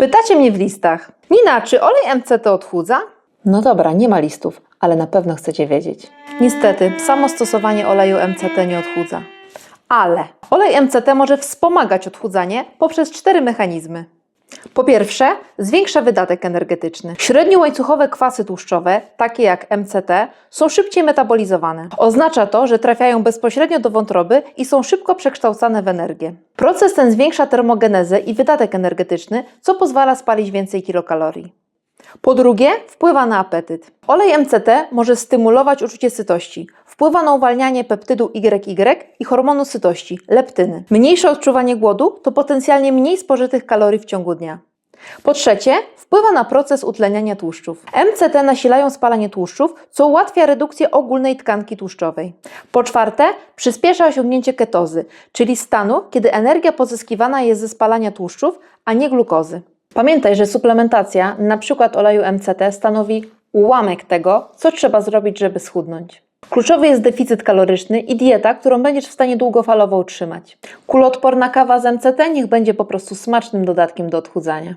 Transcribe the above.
Pytacie mnie w listach. Nina, czy olej MCT odchudza? No dobra, nie ma listów, ale na pewno chcecie wiedzieć. Niestety, samo stosowanie oleju MCT nie odchudza. Ale olej MCT może wspomagać odchudzanie poprzez cztery mechanizmy. Po pierwsze, zwiększa wydatek energetyczny. Średniołańcuchowe kwasy tłuszczowe, takie jak MCT, są szybciej metabolizowane. Oznacza to, że trafiają bezpośrednio do wątroby i są szybko przekształcane w energię. Proces ten zwiększa termogenezę i wydatek energetyczny, co pozwala spalić więcej kilokalorii. Po drugie, wpływa na apetyt. Olej MCT może stymulować uczucie sytości. Wpływa na uwalnianie peptydu YY i hormonu sytości, leptyny. Mniejsze odczuwanie głodu to potencjalnie mniej spożytych kalorii w ciągu dnia. Po trzecie, wpływa na proces utleniania tłuszczów. MCT nasilają spalanie tłuszczów, co ułatwia redukcję ogólnej tkanki tłuszczowej. Po czwarte, przyspiesza osiągnięcie ketozy, czyli stanu, kiedy energia pozyskiwana jest ze spalania tłuszczów, a nie glukozy. Pamiętaj, że suplementacja, np. oleju MCT, stanowi ułamek tego, co trzeba zrobić, żeby schudnąć. Kluczowy jest deficyt kaloryczny i dieta, którą będziesz w stanie długofalowo utrzymać. Kuloodporna kawa z MCT niech będzie po prostu smacznym dodatkiem do odchudzania.